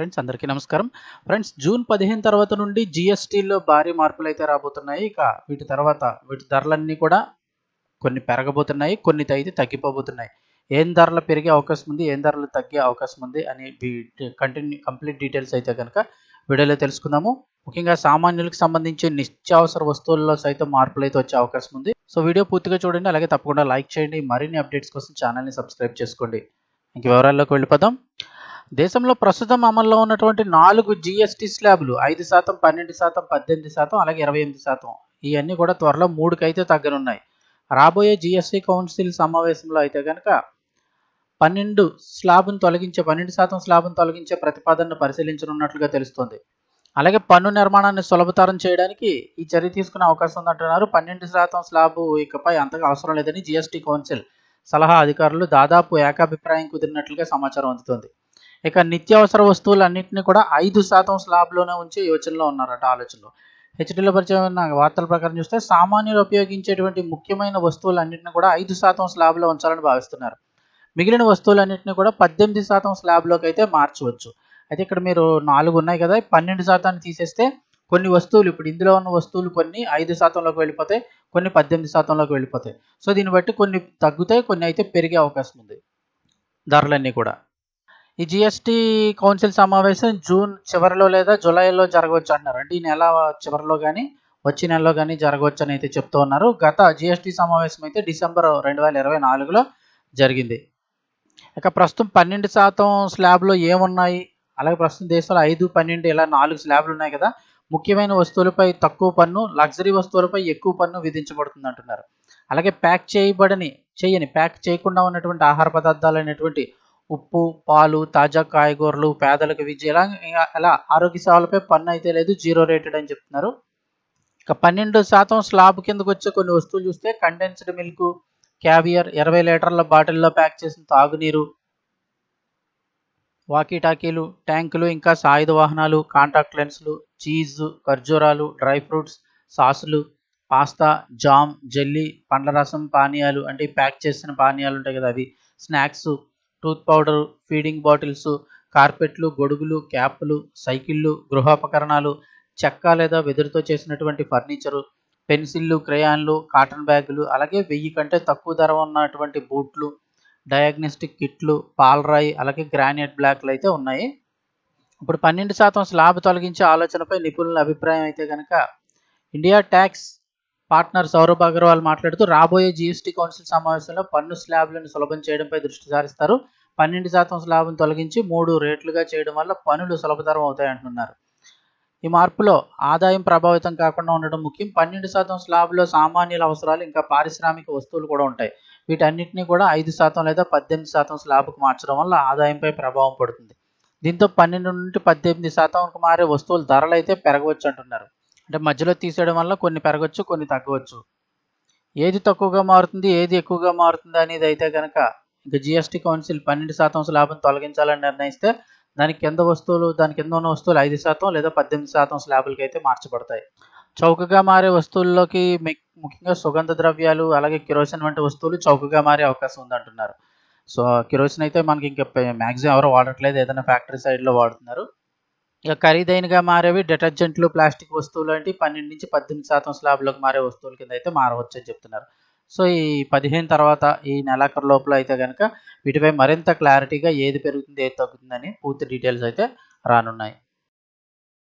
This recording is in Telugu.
ఫ్రెండ్స్ అందరికీ నమస్కారం. ఫ్రెండ్స్ జూన్ పదిహేను తర్వాత నుండి జిఎస్టీలో భారీ మార్పులు అయితే రాబోతున్నాయి. ఇక వీటి తర్వాత వీటి ధరలన్నీ కూడా కొన్ని పెరగబోతున్నాయి కొన్ని అయితే తగ్గిపోబోతున్నాయి. ఏం ధరలు పెరిగే అవకాశం ఉంది ఏం ధరలు తగ్గే అవకాశం ఉంది అని కంటిన్యూ కంప్లీట్ డీటెయిల్స్ అయితే కనుక వీడియోలో తెలుసుకుందాము. ముఖ్యంగా సామాన్యులకు సంబంధించి నిత్యావసర వస్తువుల్లో సైతం మార్పులు అయితే వచ్చే అవకాశం ఉంది. సో వీడియో పూర్తిగా చూడండి అలాగే తప్పకుండా లైక్ చేయండి. మరిన్ని అప్డేట్స్ కోసం ఛానల్ని సబ్స్క్రైబ్ చేసుకోండి. ఇంక వివరాల్లోకి వెళ్ళిపోదాం. దేశంలో ప్రస్తుతం అమల్లో ఉన్నటువంటి నాలుగు జిఎస్టీ స్లాబ్లు ఐదు శాతం పన్నెండు శాతం పద్దెనిమిది శాతం అలాగే ఇరవై ఎనిమిది శాతం. ఇవన్నీ కూడా త్వరలో మూడుకైతే తగ్గనున్నాయి. రాబోయే జిఎస్టీ కౌన్సిల్ సమావేశంలో అయితే కనుక పన్నెండు స్లాబ్ను తొలగించే పన్నెండు శాతం స్లాబ్ను తొలగించే ప్రతిపాదనను పరిశీలించనున్నట్లుగా తెలుస్తోంది. అలాగే పన్ను నిర్మాణాన్ని సులభతరం చేయడానికి ఈ చర్య తీసుకునే అవకాశం ఉందంటున్నారు. పన్నెండు శాతం స్లాబ్ ఇకపై అంతగా అవసరం లేదని జిఎస్టీ కౌన్సిల్ సలహా అధికారులు దాదాపు ఏకాభిప్రాయం కుదిరినట్లుగా సమాచారం అందుతోంది. ఇక నిత్యావసర వస్తువులన్నింటినీ కూడా ఐదు శాతం స్లాబ్లోనే ఉంచే యోచనలో ఉన్నారట ఆలోచనలో. హెచ్డీలో పరిచయం వార్తల ప్రకారం చూస్తే సామాన్యులు ఉపయోగించేటువంటి ముఖ్యమైన వస్తువులన్నింటినీ కూడా ఐదు శాతం స్లాబ్లో ఉంచాలని భావిస్తున్నారు. మిగిలిన వస్తువులన్నింటినీ కూడా పద్దెనిమిది శాతం స్లాబ్లోకి అయితే మార్చవచ్చు. అయితే ఇక్కడ మీరు నాలుగు ఉన్నాయి కదా పన్నెండు శాతాన్ని తీసేస్తే కొన్ని వస్తువులు ఇప్పుడు ఇందులో ఉన్న వస్తువులు కొన్ని ఐదు శాతంలోకి వెళ్ళిపోతాయి కొన్ని పద్దెనిమిది శాతంలోకి వెళ్ళిపోతాయి. సో దీన్ని బట్టి కొన్ని తగ్గుతాయి కొన్ని అయితే పెరిగే అవకాశం ఉంది. ధరలన్నీ కూడా. ఈ జిఎస్టీ కౌన్సిల్ సమావేశం జూన్ చివరిలో లేదా జూలైలో జరగవచ్చు అంటున్నారు. అంటే ఈ నెల చివరిలో కానీ వచ్చే నెలలో కానీ జరగవచ్చు అని అయితే చెప్తూ ఉన్నారు. గత జిఎస్టీ సమావేశం అయితే డిసెంబర్ రెండు వేల ఇరవై నాలుగులో జరిగింది. ఇక ప్రస్తుతం పన్నెండు శాతం స్లాబ్లో ఏమున్నాయి? అలాగే ప్రస్తుతం దేశంలో ఐదు పన్నెండు ఇలా నాలుగు స్లాబ్లు ఉన్నాయి కదా. ముఖ్యమైన వస్తువులపై తక్కువ పన్ను లగ్జరీ వస్తువులపై ఎక్కువ పన్ను విధించబడుతుంది అంటున్నారు. అలాగే ప్యాక్ చేయబడని చేయని ప్యాక్ చేయకుండా ఉన్నటువంటి ఆహార పదార్థాలు అనేటువంటి ఉప్పు పాలు తాజా కాయగూరలు పేదలకు విద్య ఇలా అలా ఆరోగ్య సేవలపై పన్ను అయితే లేదు జీరో రేటెడ్ అని చెప్తున్నారు. ఇక పన్నెండు శాతం స్లాబ్ కిందకు వచ్చే కొన్ని వస్తువులు చూస్తే కండెన్స్డ్ మిల్క్ క్యావియర్ ఇరవై లీటర్ల బాటిల్లో ప్యాక్ చేసిన తాగునీరు వాకీటాకీలు ట్యాంకులు ఇంకా సాయుధ వాహనాలు కాంటాక్ట్ లెన్స్లు చీజ్ ఖర్జూరాలు డ్రై ఫ్రూట్స్ సాసులు పాస్తా జామ్ జెల్లీ పండ్ల రసం పానీయాలు అంటే ప్యాక్ చేసిన పానీయాలు ఉంటాయి కదా అవి snacks tooth powder feeding bottles కార్పెట్లు గొడుగులు క్యాప్లు సైకిళ్ళు గృహోపకరణాలు చెక్క లేదా వెదురుతో చేసినటువంటి ఫర్నిచరు పెన్సిళ్ళు క్రయాన్లు కాటన్ బ్యాగులు అలాగే వెయ్యి కంటే తక్కువ ధర ఉన్నటువంటి బూట్లు డయాగ్నోస్టిక్ కిట్లు పాలరాయి అలాగే గ్రానైట్ బ్లాక్లు అయితే ఉన్నాయి. ఇప్పుడు పన్నెండు శాతం స్లాబ్ తొలగించే ఆలోచనపై నిపుణుల అభిప్రాయం అయితే కనుక India tax partner Saurabh Agarwal మాట్లాడుతూ రాబోయే జీఎస్టీ కౌన్సిల్ సమావేశంలో పన్ను స్లాబ్లను సులభం చేయడంపై దృష్టి సారిస్తారు. పన్నెండు శాతం స్లాబ్ను తొలగించి మూడు రేట్లుగా చేయడం వల్ల పనులు సులభతరం అవుతాయంటున్నారు. ఈ మార్పులో ఆదాయం ప్రభావితం కాకుండా ఉండడం ముఖ్యం. పన్నెండు శాతం స్లాబ్లో సామాన్యుల అవసరాలు ఇంకా పారిశ్రామిక వస్తువులు కూడా ఉంటాయి. వీటన్నిటిని కూడా ఐదు శాతం లేదా పద్దెనిమిది శాతం స్లాబ్కు మార్చడం వల్ల ఆదాయంపై ప్రభావం పడుతుంది. దీంతో పన్నెండు నుండి పద్దెనిమిది శాతంకు మారే వస్తువుల ధరలు అయితే పెరగవచ్చు అంటున్నారు అంటే మధ్యలో తీసేయడం వల్ల కొన్ని పెరగచ్చు కొన్ని తగ్గవచ్చు. ఏది తక్కువగా మారుతుంది ఏది ఎక్కువగా మారుతుంది అనేది అయితే కనుక ఇంకా జిఎస్టీ కౌన్సిల్ పన్నెండు శాతం స్లాబ్ను తొలగించాలని నిర్ణయిస్తే దాని కింద వస్తువులు దాని కింద ఉన్న వస్తువులు ఐదు శాతం లేదా పద్దెనిమిది శాతం స్లాబులకి అయితే మార్చబడతాయి. చౌకగా మారే వస్తువుల్లోకి ముఖ్యంగా సుగంధ ద్రవ్యాలు అలాగే కిరోసిన్ వంటి వస్తువులు చౌకగా మారే అవకాశం ఉందంటున్నారు. సో కిరోసిన్ అయితే మనకి ఇంకా మ్యాక్సిమం ఎవరు వాడట్లేదు ఏదైనా ఫ్యాక్టరీ సైడ్లో వాడుతున్నారు. ఇక ఖరీదైనగా మారేవి డిటర్జెంట్లు ప్లాస్టిక్ వస్తువులు అంటే పన్నెండు నుంచి పద్దెనిమిది శాతం స్లాబ్లోకి మారే వస్తువుల కింద అయితే మారవచ్చు అని చెప్తున్నారు. సో ఈ పదిహేను తర్వాత ఈ నెలాఖరు లోపల అయితే కనుక వీటిపై మరింత క్లారిటీగా ఏది పెరుగుతుంది ఏది తగ్గుతుందని పూర్తి డీటెయిల్స్ అయితే రానున్నాయి.